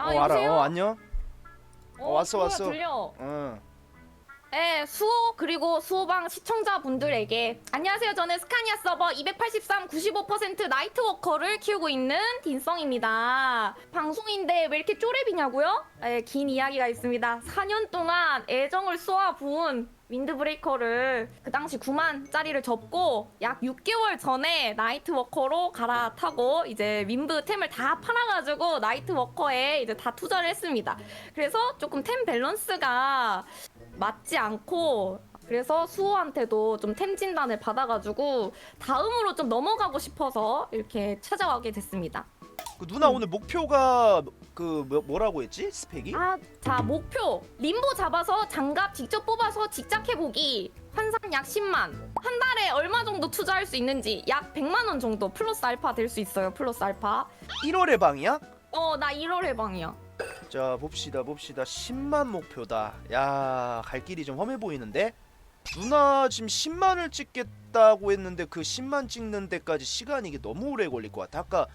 아, 어 알아. 여보세요? 어 안녕. 어, 왔어, 소리가 왔어. 들려. 응. 네, 수호 그리고 수호방 시청자분들에게 안녕하세요. 저는 스카니아 서버 283 95% 나이트워커를 키우고 있는 딘성입니다. 방송인데 왜 이렇게 쪼렙이냐고요? 네, 긴 이야기가 있습니다. 4년 동안 애정을 쏘아 부은 윈드브레이커를 그 당시 9만짜리를 접고 약 6개월 전에 나이트워커로 갈아타고 이제 윈브 템을 다 팔아가지고 나이트워커에 이제 다 투자를 했습니다. 그래서 조금 템 밸런스가 맞지 않고 그래서 수호한테도 좀 템 진단을 받아가지고 다음으로 좀 넘어가고 싶어서 이렇게 찾아가게 됐습니다. 그 누나 음. 오늘 목표가 그 뭐, 뭐라고 했지? 스펙이? 아, 자 목표. 림보 잡아서 장갑 직접 뽑아서 직작해보기. 환산 약 10만. 한 달에 얼마 정도 투자할 수 있는지 약 100만 원 정도 플러스 알파 될 수 있어요 플러스 알파. 1월 해방이야? 어 나 1월 해방이야. 자 봅시다 봅시다. 10만 목표다. 야 갈 길이 좀 험해 보이는데? 누나 지금 10만을 찍겠다고 했는데 그 10만 찍는 데까지 시간이 이게 너무 오래 걸릴 것 같아. 아까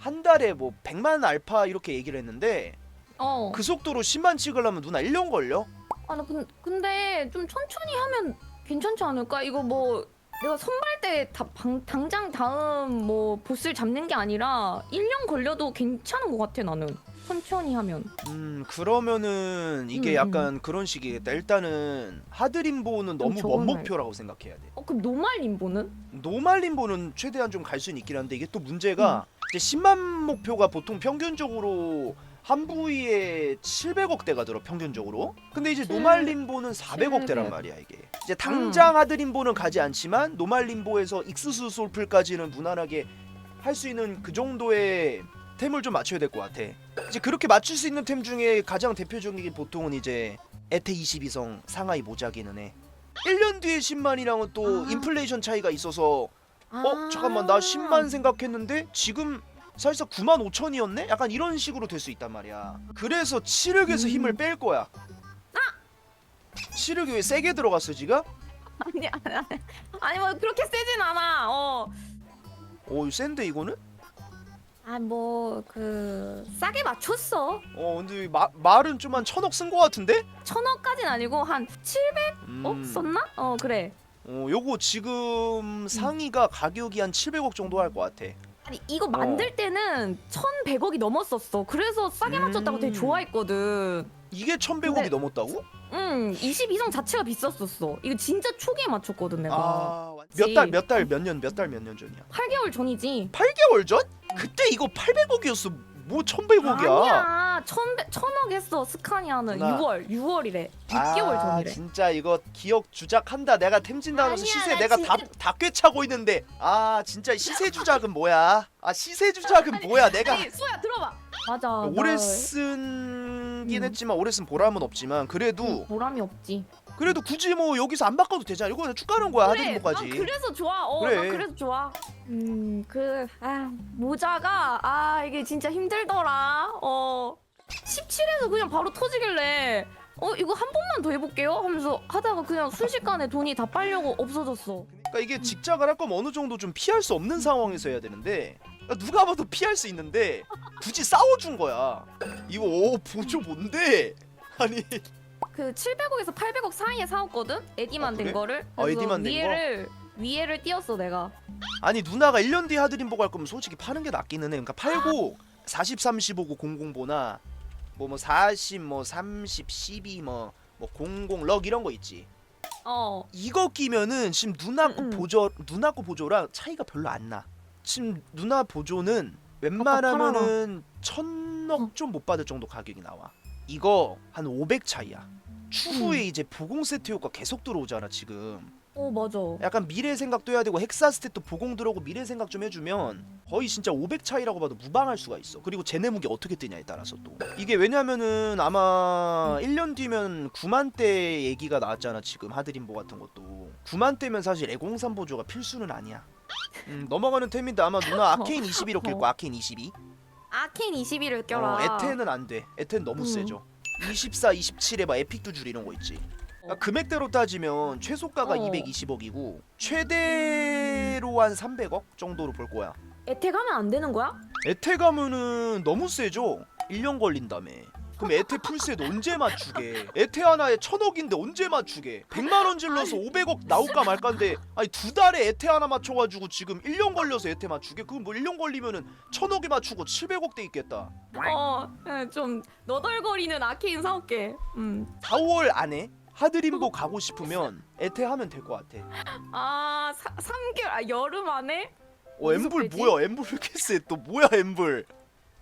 한 달에 뭐 100만 알파 이렇게 얘기를 했는데 어 그 속도로 10만 찍으려면 누나 1년 걸려? 아, 나 근, 근데 좀 천천히 하면 괜찮지 않을까? 이거 뭐 내가 선발 때 다, 방, 당장 다음 뭐 보스를 잡는 게 아니라 1년 걸려도 괜찮은 것 같아 나는 천천히 하면 음 그러면은 이게 음, 약간 그런 식이겠다 일단은 하드림보는 너무 먼 적어놔요. 목표라고 생각해야 돼 어 그럼 노말 림보는? 노말림보는 최대한 좀 갈 수는 있긴 한데 이게 또 문제가 이제 10만 목표가 보통 평균적으로 한 부위에 700억대가 들어 평균적으로. 근데 이제 칠- 노말림보는 400억대란 700. 말이야 이게. 이제 당장 하드림보는 가지 않지만 노말림보에서 익스수 솔플까지는 무난하게 할 수 있는 그 정도의 템을 좀 맞춰야 될 것 같아. 이제 그렇게 맞출 수 있는 템 중에 가장 대표적인 게 보통은 이제 에테 22성 상하이 모자기는 해. 1년 뒤에 10만이랑은 또 아. 인플레이션 차이가 있어서 어 아. 잠깐만 나 10만 생각했는데 지금 사실상 9만 5천이었네? 약간 이런 식으로 될 수 있단 말이야. 그래서 치력에서 음. 힘을 뺄 거야. 치력이 왜 세게 들어갔어 지금? 아니 아니 아니 아니 뭐 그렇게 세진 않아 어. 오 센데 이거는? 아 뭐 그 싸게 맞췄어 어 근데 마, 말은 좀 한 천억 쓴 거 같은데? 천억까진 아니고 한 700억 음. 썼나? 어 그래 어 요거 지금 상위가 가격이 한 700억 정도 할 것 같아. 아니 이거 만들 때는 1,100억이 넘었었어. 그래서 싸게 음. 맞췄다고 되게 좋아했거든. 이게 1100억이 근데- 넘었다고? 응, 22성 자체가 비쌌었어. 이거 진짜 초기에 맞췄거든 내가. 아, 그치. 몇달 몇 달 몇 년 몇 달 몇 년 전이야? 8개월 전이지. 8개월 전? 그때 이거 800억이었어. 뭐 1100억이야? 아니야, 1,100, 1,000억 했어 스카니아는 누나. 6월, 6월이래. 6개월 아, 전이래. 진짜 이거 기억 주작한다. 내가 템진다면서 아니야, 시세 나 내가 진짜- 다, 다 꿰차고 있는데. 아 진짜 시세 주작은 뭐야? 아 시세 주작은 뭐야? 내가 아니 수야 들어봐. 맞아. 오래 나- 쓴긴 음. 했지만 오래 쓴 보람은 없지만 그래도 응, 보람이 없지. 그래도 굳이 뭐 여기서 안 바꿔도 되잖아. 이거 그냥 쭉 가는 거야 그래, 하드림보까지. 난 그래서 좋아. 어, 그래. 난 그래서 좋아. 음, 그, 아, 모자가, 아, 이게 진짜 힘들더라. 어, 17에서 그냥 바로 터지길래, 어, 이거 한 번만 더 해볼게요? 하면서 하다가 그냥 순식간에 돈이 다 빨려고 없어졌어. 그러니까 이게 직작을 할 거면 어느 정도 좀 피할 수 없는 상황에서 해야 되는데 그러니까 누가 봐도 피할 수 있는데 굳이 싸워준 거야. 이거 오 보조 뭔데? 아니 그 700억에서 800억 사이에 사왔거든? 에디만 아, 된 그래? 거를. 아, 그래서 에디만 된 거? 위에를, 위에를 띄었어, 내가. 아니 누나가 1년 뒤에 하드림보 갈 거면 솔직히 파는 게 낫기는 해. 그러니까 팔고 40, 30 오고 00보나 뭐 뭐 40, 뭐 30, 12, 뭐뭐 00, 럭 이런 거 있지. 어, 이거 끼면은 지금 누나 거 음, 음. 보조 누나 거 보조랑 차이가 별로 안 나. 지금 누나 보조는 어, 웬만하면은 천억 어. 좀못 받을 정도 가격이 나와. 이거 한 500 차이야. 추후에 음. 이제 보공 세트 효과 계속 들어오잖아 지금. 어, 맞아. 약간 미래 생각도 해야 되고 헥사 스탯도 보공 들어오고 미래 생각 좀 해주면 거의 진짜 500 차이라고 봐도 무방할 수가 있어. 그리고 제네 무기 어떻게 뜨냐에 따라서 또 이게 왜냐면은 아마 1년 뒤면 9만 대 얘기가 나왔잖아 지금 하드림보 같은 것도 9만 대면 사실 애공산 보조가 필수는 아니야. 음, 넘어가는 템인데 아마 누나 아케인 21로 낄 거야 아케인 22. 아케인 21을 껴라. 어, 에텐은 안 돼. 에텐 너무 음. 세죠. 24, 27에 막 에픽 두줄 이런 거 있지. 그러니까 어. 금액대로 따지면 최소가가 어. 220억이고 최대로 한 300억 정도로 볼 거야. 가면 안 되는 거야? 에테 가면은 너무 세죠. 1년 걸린다며 그럼 에테 풀셋 언제 맞추게? 에테 하나에 천억인데 언제 맞추게? 100만 원 질러서 500억 나올까 말까인데 아니 두 달에 에테 하나 맞춰가지고 지금 1년 걸려서 에테 맞추게? 그럼 뭐 1년 걸리면은 천억에 맞추고 700억 돼 있겠다. 어좀 너덜거리는 아케인 사올게 음. 4월 안에 하드림보 가고 싶으면 에테 하면 될 것 같아. 아 3개월 아 여름 안에? 어 엠블? 뭐야? 엠블 왜 이렇게 쎄또 뭐야 엠블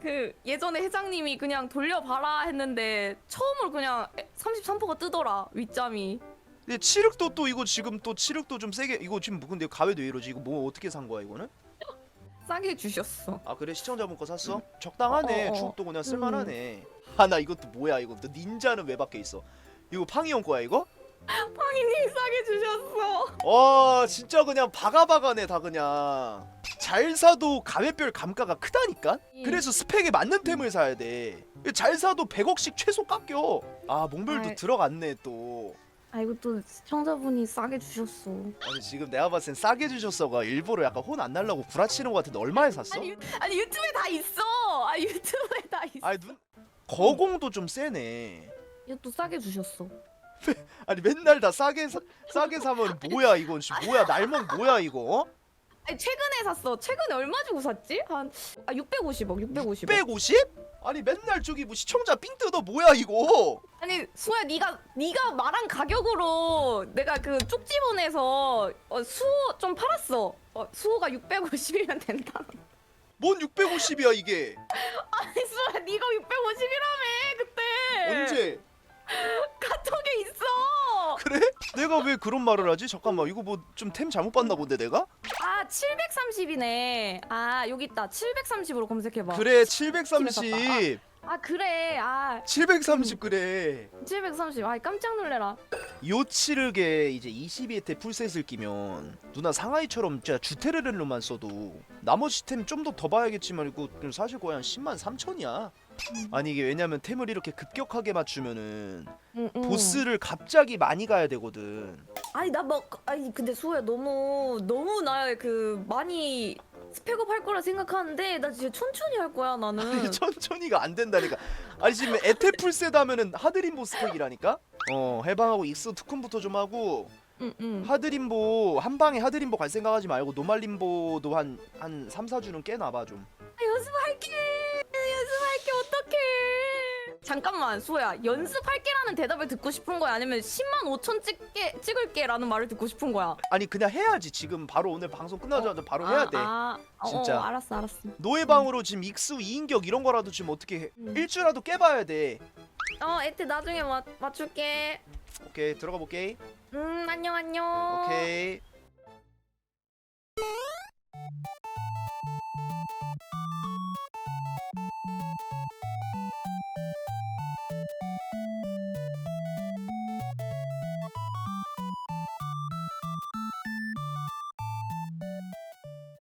그 예전에 회장님이 그냥 돌려봐라 했는데 처음으로 그냥 33%가 뜨더라 윗잠이. 근데 칠흑도 또 이거 지금 또 칠흑도 좀 세게 이거 지금 뭐 근데 가회도 왜 이러지? 이거 뭐 어떻게 산 거야 이거는? 싸게 주셨어. 아 그래? 시청자분 거 샀어? 적당하네. 어, 어, 어. 추억도 그냥 쓸만하네. 아 나 이것도 뭐야 이거? 또 닌자는 왜 밖에 있어? 이거 팡이 형 거야 이거? 팡이님 싸게 주셨어. 와 진짜 그냥 바가바가네 다 그냥 잘 사도 감액별 감가가 크다니까 예. 그래서 스펙에 맞는 템을 사야 돼잘 사도 100억씩 최소 깎여 아 몽별도 아이. 들어갔네 또 아 이거 또 시청자분이 싸게 주셨어. 아니 지금 내가 봤을 땐 싸게 주셨어가 일부러 약간 혼 안 날라고 구라치는 것 같은데 얼마에 샀어? 아니, 아니 유튜브에 다 있어. 아 유튜브에 다 있어. 아니 눈 거공도 좀 세네 이거 또 싸게 주셨어. 아니 맨날 다 싸게 사, 싸게 사면 뭐야 이건 씨 뭐야 날먹 뭐야 이거? 아니 최근에 샀어. 최근에 얼마 주고 샀지? 한 아 650억 650억. 150? 아니 맨날 저기 뭐 시청자 삥 뜯어 뭐야 이거? 아니 수호야 네가 네가 말한 가격으로 내가 그 쪽지 보내서 어, 수호 좀 팔았어. 어, 수호가 650이면 된다. 뭔 650이야 이게? 아니 수호야 네가 650이라며 그때. 언제 카톡에 있어. 그래? 내가 왜 그런 말을 하지? 잠깐만 이거 뭐 좀 템 잘못 봤나 본데 내가? 아 730이네. 아 여기 있다. 730으로 검색해봐. 그래 730 아 그래. 아. 730 그래. 730 아 깜짝 놀래라. 요치르게 이제 22회 풀셋을 끼면 누나 상하이처럼 진짜 주테르렐로만 써도 나머지 템 좀 더 더 봐야겠지만 이거 좀 사실 거의 한 10만 3천이야 아니 이게 왜냐면 템을 이렇게 급격하게 맞추면은 응, 응. 보스를 갑자기 많이 가야 되거든. 아니 나 막 아니 근데 수호야 너무 너무 나 그 많이 스펙업 할 거라 생각하는데 나 진짜 천천히 할 거야 나는. 천천히가 안 된다니까. 아니 지금 에테 풀셋 하면은 하드림보 스펙이라니까? 어 해방하고 익스 투쿤부터 좀 하고 응응. 하드림보 한 방에 하드림보 갈 생각하지 말고 노말림보도 한한 3, 4주는 깨놔봐 좀. 아, 연습할게 잠깐만 수호야. 연습할게라는 대답을 듣고 싶은 거야? 아니면 10만 5천 찍게 찍을게라는 말을 듣고 싶은 거야? 아니 그냥 해야지. 지금 바로 오늘 방송 끝나자마자 바로 해야 돼. 아, 아, 진짜. 어, 알았어 알았어. 노예방으로 지금 익수 2인격 이런 거라도 지금 어떻게 해? 음. 일주라도 깨봐야 돼. 어 에트 나중에 맞, 맞출게. 오케이 들어가 볼게. 음 안녕 안녕. 오케이